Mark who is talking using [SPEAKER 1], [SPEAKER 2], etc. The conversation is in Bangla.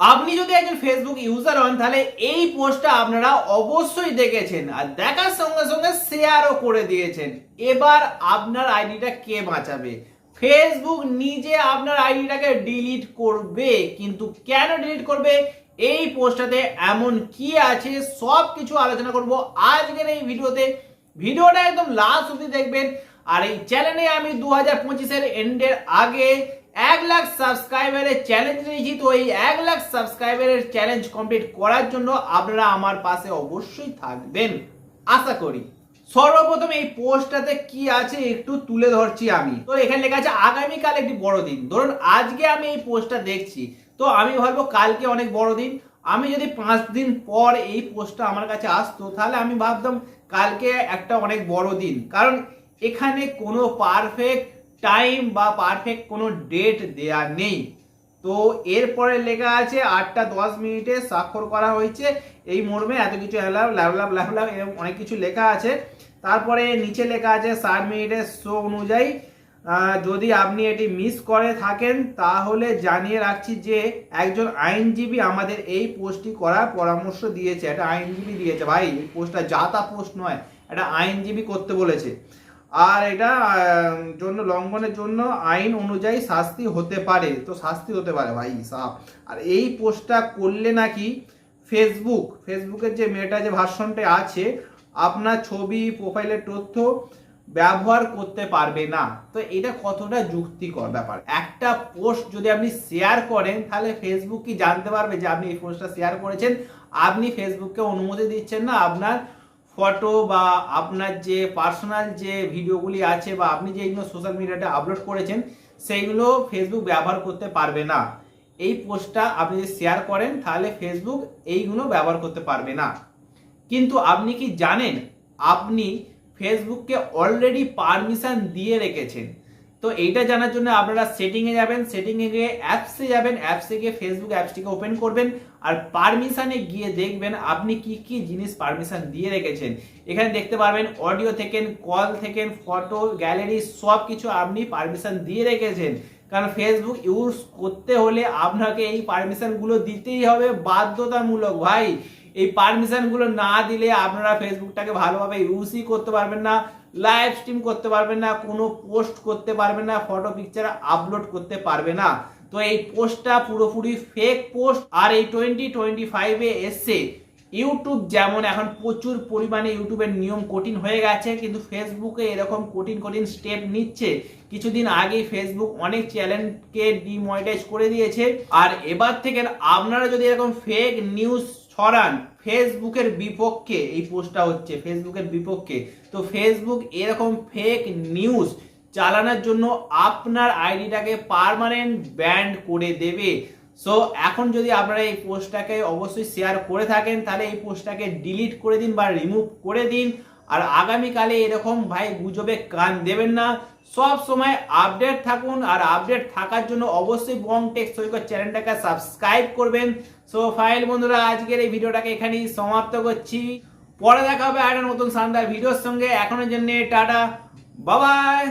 [SPEAKER 1] আপনি যদি একজন ফেসবুক ইউজার হন, তাহলে এই পোস্টটা আপনারা অবশ্যই দেখেছেন। আর দেখার সঙ্গে সঙ্গে শেয়ারও করে দিয়েছেন। এবার আপনার আইডিটা কে বাঁচাবে? ফেসবুক নিজে আপনার আইডিটাকে ডিলিট করবে, কিন্তু কেন ডিলিট করবে? এই পোস্টটাতে এমন কি আছে সব কিছু আলোচনা করব আজকের এই ভিডিওতে। ভিডিওটা একদম লাস্ট অবধি দেখবেন। আর এই চ্যানেলে আমি দু হাজার পঁচিশের এন্ডের আগে এক লাখ সাবস্ক্রাইবারের চ্যালেঞ্জ নিয়েছি তো এই এক লাখ সাবস্ক্রাইবারের চ্যালেঞ্জ কমপ্লিট করার জন্য আপনারা আমার পাশে অবশ্যই থাকবেন। আশা করি। সর্বপ্রথম এই পোস্টটাতে কি আছে একটু তুলে ধরছি আমি। তো এখানে লেখা আছে, আগামীকাল একটি বড় দিন ধরুন, আজকে আমি এই পোস্টটা দেখছি। তো আমি ভাববো কালকে অনেক বড় দিন আমি যদি পাঁচ দিন পর এই পোস্টটা আমার কাছে আসতো, তাহলে আমি ভাবতাম কালকে একটা অনেক বড় দিন কারণ এখানে কোনো পারফেক্ট টাইম বা পারফেক্ট কোনো ডেট দেয়া নেই। তো এরপরে লেখা আছে, আটটা দশ মিনিটে স্বাক্ষর করা হয়েছে। এই মর্মে এত কিছু ল্যাব ল্যাব ল্যাব এরকম অনেক কিছু লেখা আছে। তারপরে নিচে লেখা আছে, ষাট মিনিটের শো অনুযায়ী যদি আপনি এটি মিস করে থাকেন, তাহলে জানিয়ে রাখছি যে একজন আইনজীবী আমাদের এই পোস্টটি করার পরামর্শ দিয়েছে। একটা আইনজীবী দিয়েছে। ভাই, এই পোস্টটা যা তা পোস্ট নয়, একটা আইনজীবী করতে বলেছে। আর এটা জন্য, লঙ্ঘনের জন্য আইন অনুযায়ী শাস্তি হতে পারে। তো শাস্তি হতে পারে, ভাই সাপ আর এই পোস্টটা করলে নাকি ফেসবুক ফেসবুকের যে মেয়েটা যে ভার্সনটা আছে, আপনার ছবি প্রোফাইলের তথ্য ব্যবহার করতে পারবে না। তো এটা কতটা যুক্তিকর ব্যাপার? একটা পোস্ট যদি আপনি শেয়ার করেন, তাহলে ফেসবুক কি জানতে পারবে যে আপনি এই পোস্টটা শেয়ার করেছেন? আপনি ফেসবুককে অনুমতি দিচ্ছেন না, আপনার ফটো বা আপনার যে পার্সোনাল যে ভিডিওগুলি আছে বা আপনি যে এইগুলো সোশ্যাল মিডিয়াতে আপলোড করেছেন, সেইগুলো ফেসবুক ব্যবহার করতে পারবে না। এই পোস্টটা আপনি যদি শেয়ার করেন, তাহলে ফেসবুক এইগুলো ব্যবহার করতে পারবে না। কিন্তু আপনি কি জানেন, আপনি ফেসবুককে অলরেডি পারমিশন দিয়ে রেখেছেন। তো এইটা জানার জন্য আপনারা সেটিংয়ে যাবেন সেটিংয়ে গিয়ে অ্যাপসে যাবেন অ্যাপসে গিয়ে ফেসবুক অ্যাপসটিকে ওপেন করবেন আর পারমিশনে গিয়ে দেখবেন আপনি কি কি জিনিস পারমিশন দিয়ে রেখেছেন। এখানে দেখতে পারবেন অডিও থেকে কল থেকে ফটো গ্যালারি সব কিছু আপনি পারমিশন দিয়ে রেখেছেন। কারণ ফেসবুক ইউজ করতে হলে আপনাকে এই পারমিশনগুলো দিতেই হবে বাধ্যতামূলক। ভাই এই পারমিশনগুলো না দিলে আপনারা ফেসবুকটাকে ভালোভাবে ইউজই করতে পারবেন না লাইভ স্ট্রিম করতে পারবেন না, কোনো পোস্ট করতে পারবেন না ফটো পিকচার আপলোড করতে পারবে না। তো এই পোস্টটা পুরোপুরি ফেক পোস্ট আর এই টোয়েন্টি টোয়েন্টি ফাইভে এসছে। ইউটিউব যেমন এখন প্রচুর পরিমাণে ইউটিউবের নিয়ম কঠিন হয়ে গেছে, কিন্তু ফেসবুকে এরকম কঠিন কঠিন স্টেপ নিচ্ছে। কিছুদিন আগেই ফেসবুক অনেক চ্যানেলকে ডিমনিটাইজ করে দিয়েছে। আর এবার থেকে আপনারা যদি এরকম ফেক নিউজ ছড়ান ফেসবুকের বিপক্ষে, এই পোস্টটা হচ্ছে ফেসবুকের বিপক্ষে। তো ফেসবুক এরকম ফেক নিউজ চালানোর জন্য আপনার আইডিটাকে পারমানেন্ট ব্যান্ড করে দেবে। সো এখন যদি আপনারা এই পোস্টটাকে অবশ্যই শেয়ার করে থাকেন, তাহলে এই পোস্টটাকে ডিলিট করে দিন বা রিমুভ করে দিন। আর আগামীকালে এরকম ভাই গুজবে কান দেবেন না। সব সময় আপডেট থাকুন আর আপডেট থাকার জন্য অবশ্যই বং টেক সৈকত চ্যানেলটাকে সাবস্ক্রাইব করবেন। সো ফাইল বন্ধুরা, আজকের এই ভিডিওটাকে এখানেই সমাপ্ত করছি। পরে দেখা হবে একটা নতুন শানদার ভিডিওর সঙ্গে। এখনের জন্য টাটা, বাবাই।